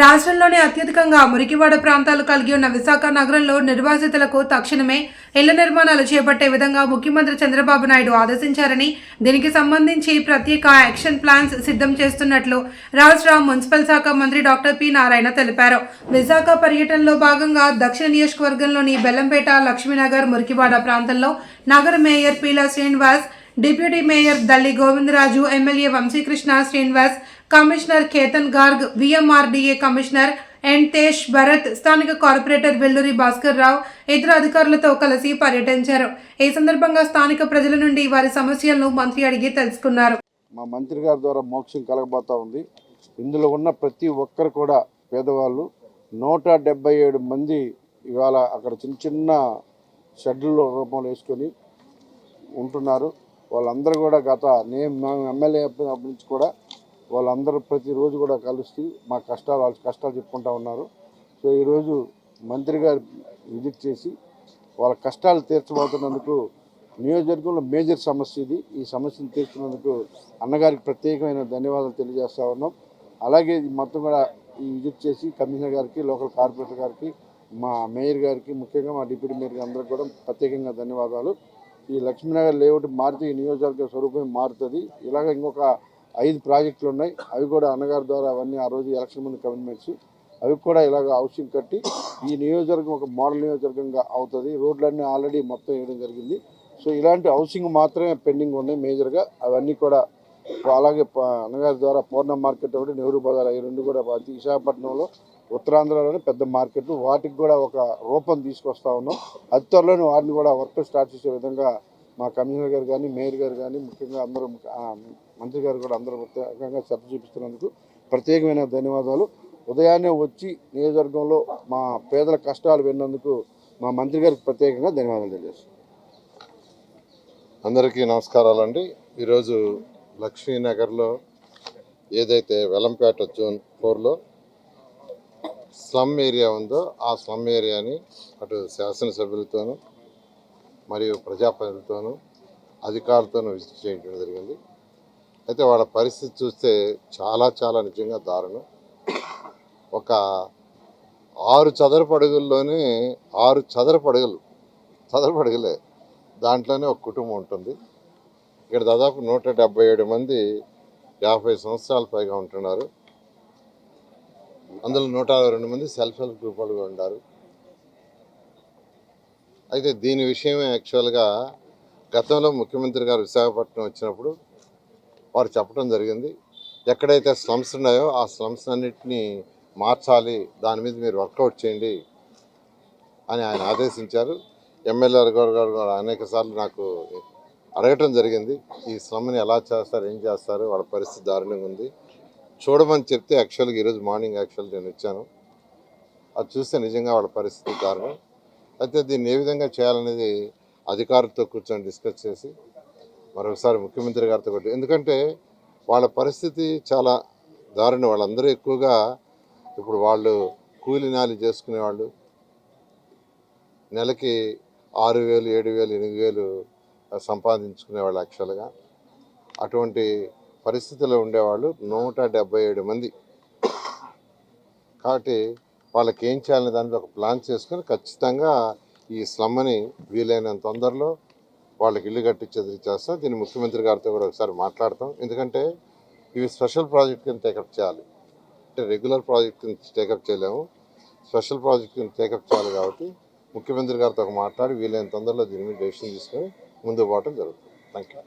రాష్ట్రంలోనే అత్యధికంగా మురికివాడ ప్రాంతాలు కలిగి ఉన్న విశాఖ నగరంలో నిర్వాసితులకు తక్షణమే ఇళ్ళ నిర్మాణాలు చేపట్టే విధంగా ముఖ్యమంత్రి చంద్రబాబు నాయుడు ఆదేశించారని దీనికి సంబంధించి ప్రత్యేక యాక్షన్ ప్లాన్స్ సిద్ధం చేస్తున్నట్లు రాష్ట్ర మున్సిపల్ శాఖ మంత్రి డాక్టర్ పి నారాయణ తెలిపారు. విశాఖ పర్యటనలో భాగంగా దక్షిణ నియోజకవర్గంలోని బెల్లంపేట లక్ష్మీనగర్ మురికివాడ ప్రాంతంలో నగర mayor Peela Srinivas deputy mayor Dalli Govindaraju MLA Vamsikrishna Srinivas commissioner Ketan Garg VMRDA commissioner N తేష్ Bharat స్థానిక కార్పొరేటర్ వెల్లూరి భాస్కర్ రావు ఇతర అధికారులతో కలిసి పర్యటించారు. ఈ సందర్భంగా స్థానిక ప్రజల నుండి వారి సమస్యలను మంత్రి అడిగి తెలుసుకున్నారు. మా మంత్రి గారి ద్వారా మోక్షం కలగబోతా ఉంది. ఇందులో ఉన్న ప్రతి ఒక్కరు కూడా పేదవాళ్ళు. నూట డెబ్బై ఏడు మంది ఇవాళ అక్కడ చిన్న చిన్న షెడ్యూల్ రూపంలో వేసుకొని ఉంటున్నారు. వాళ్ళందరూ కూడా గత నేను మేము ఎమ్మెల్యే అప్పటి నుంచి కూడా వాళ్ళందరూ ప్రతిరోజు కూడా కలుస్తూ మా కష్టాలు వాళ్ళ కష్టాలు చెప్పుకుంటా ఉన్నారు. సో ఈరోజు మంత్రి గారు విజిట్ చేసి వాళ్ళ కష్టాలు తీర్చబోతున్నందుకు నియోజకవర్గంలో మేజర్ సమస్య ఇది. ఈ సమస్యను తీర్చినందుకు అన్నగారికి ప్రత్యేకమైన ధన్యవాదాలు తెలియజేస్తా ఉన్నాం. అలాగే ఇది మొత్తం కూడా ఈ విజిట్ చేసి కమిషనర్ గారికి లోకల్ కార్పొరేటర్ గారికి మా మేయర్ గారికి ముఖ్యంగా మా డిప్యూటీ మేయర్ గారికి అందరికీ కూడా ప్రత్యేకంగా ధన్యవాదాలు. ఈ లక్ష్మీనగర్ లేఅవుట్ మారితే ఈ నియోజకవర్గ స్వరూపం మారుతుంది. ఇలాగ ఇంకొక ఐదు ప్రాజెక్టులు ఉన్నాయి. అవి కూడా అన్నగారి ద్వారా అవన్నీ ఆ రోజు ఎలక్షన్ ముందు కమిట్మెంట్స్. అవి కూడా ఇలాగ హౌసింగ్ కట్టి ఈ నియోజకవర్గం ఒక మోడల్ నియోజకవర్గంగా అవుతుంది. రోడ్లన్నీ ఆల్రెడీ మొత్తం వేయడం జరిగింది. సో ఇలాంటి హౌసింగ్ మాత్రమే పెండింగ్ ఉన్నాయి మేజర్గా. అవన్నీ కూడా అలాగే ప- అన్నగారి ద్వారా పూర్ణ మార్కెట్ ఒకటి నెహ్రూ బజార్ అవి రెండు కూడా విశాఖపట్నంలో ఉత్తరాంధ్రలోని పెద్ద మార్కెట్. వాటికి కూడా ఒక రూపం తీసుకొస్తా ఉన్నాం. అతి త్వరలోనే వాటిని కూడా వర్క్ స్టార్ట్ చేసే విధంగా మా కమిషనర్ గారు కానీ మేయర్ గారు కానీ ముఖ్యంగా అందరూ మంత్రి గారు కూడా అందరూ ప్రత్యేకంగా శ్రద్ధ చూపిస్తున్నందుకు ప్రత్యేకమైన ధన్యవాదాలు. ఉదయాన్నే వచ్చి నియోజకవర్గంలో మా పేదల కష్టాలు విన్నందుకు మా మంత్రి గారికి ప్రత్యేకంగా ధన్యవాదాలు తెలియజేస్తాను అందరికీ నమస్కారాలండి. ఈరోజు లక్ష్మీనగర్లో ఏదైతే వెలంపేట జోన్ ఫోర్లో స్లమ్ ఏరియా ఉందో ఆ స్లమ్ ఏరియాని అటు శాసనసభ్యులతోనూ మరియు ప్రజాప్రతినిధులతోనూ అధికారులతోనూ విజిట్ చేయడం జరిగింది. అయితే వాళ్ళ పరిస్థితి చూస్తే చాలా చాలా నిజంగా దారుణం. ఒక ఆరు చదరపు అడుగుల్లోనే ఆరు చదరపు అడుగులు చదరపు అడుగులే. దాంట్లోనే ఒక కుటుంబం ఉంటుంది. ఇక్కడ దాదాపు నూట డెబ్బై ఏడు మంది యాభై సంవత్సరాల పైగా ఉంటున్నారు. అందులో నూట అరవై రెండు మంది సెల్ఫ్ హెల్ప్ గ్రూప్ ఉన్నారు అయితే దీని విషయమే యాక్చువల్గా గతంలో ముఖ్యమంత్రి గారు విశాఖపట్నం వచ్చినప్పుడు వారు చెప్పడం జరిగింది. ఎక్కడైతే స్లమ్స్ ఉన్నాయో ఆ స్లమ్స్ అన్నింటినీ మార్చాలి దాని మీద మీరు వర్కౌట్ చేయండి అని ఆయన ఆదేశించారు. ఎమ్మెల్యే గారు గారు అనేక సార్లు నాకు అడగటం జరిగింది. ఈ శ్రమని ఎలా చేస్తారు ఏం చేస్తారు వాళ్ళ పరిస్థితి దారుణంగా ఉంది. చూడమని చెప్తే యాక్చువల్గా ఈరోజు మార్నింగ్ యాక్చువల్గా నేను వచ్చాను. అది చూస్తే నిజంగా వాళ్ళ పరిస్థితి దారుణం. అయితే దీన్ని ఏ విధంగా చేయాలనేది అధికారులతో కూర్చొని డిస్కస్ చేసి మరొకసారి ముఖ్యమంత్రి గారితో కూడా. ఎందుకంటే వాళ్ళ పరిస్థితి చాలా దారుణం. వాళ్ళందరూ ఎక్కువగా ఇప్పుడు వాళ్ళు కూలి నాలి చేసుకునేవాళ్ళు. నెలకి ఆరు వేలు ఏడు వేలు ఎనిమిది వేలు సంపాదించుకునేవాళ్ళు యాక్చువల్గా. అటువంటి పరిస్థితిలో ఉండేవాళ్ళు నూట డెబ్బై ఏడు మంది. కాబట్టి వాళ్ళకి ఏం చేయాలనే దాని ఒక ప్లాన్ చేసుకొని ఖచ్చితంగా ఈ స్లమ్ని వీలైనంత తొందరలో వాళ్ళకి ఇల్లు కట్టించేది చేస్తాం దీన్ని ముఖ్యమంత్రి గారితో కూడా ఒకసారి మాట్లాడతాం. ఎందుకంటే ఇవి స్పెషల్ ప్రాజెక్ట్ కింద టేకప్ చేయాలి. అంటే రెగ్యులర్ ప్రాజెక్ట్ కింద టేకప్ చేయలేము. స్పెషల్ ప్రాజెక్ట్ కింద టేకప్ చేయాలి కాబట్టి ముఖ్యమంత్రి గారితో ఒక మాట్లాడి వీలైన తొందరలో దీని మీద డెసిషన్ తీసుకొని ముందు పోవటం జరుగుతుంది థ్యాంక్ యూ